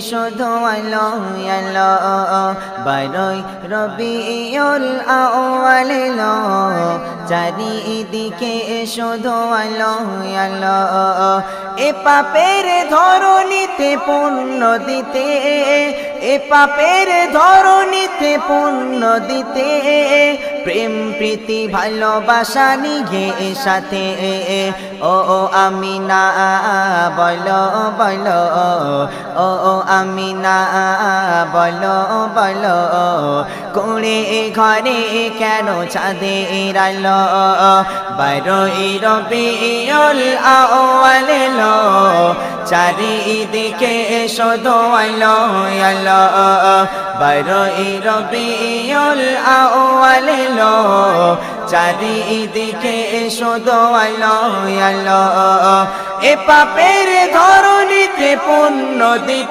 শুধু আলো আলো বারোই রবিউল আউয়াল লো চারিদিকে শুধু আলো আলো এ পাপের ধরণীতে পুণ্য দিতে, এ পাপের ধরণীতে পুণ্য দিতে প্রেম, প্রীতি, ভালোবাসা নিয়ে সাথে। ও ও আমি না বলো বলো। ও ও আমি না বলো বলো। কুড়ে ঘরে কেন চাঁদে রালো বারোই রবিউল আউয়াল লো চারিদিকে শুধু আলো আলো বারোই রবিউল আউয়াল চারিদিকে আলো আলো এ পাপের ধরণীতে পুণ্য দিতে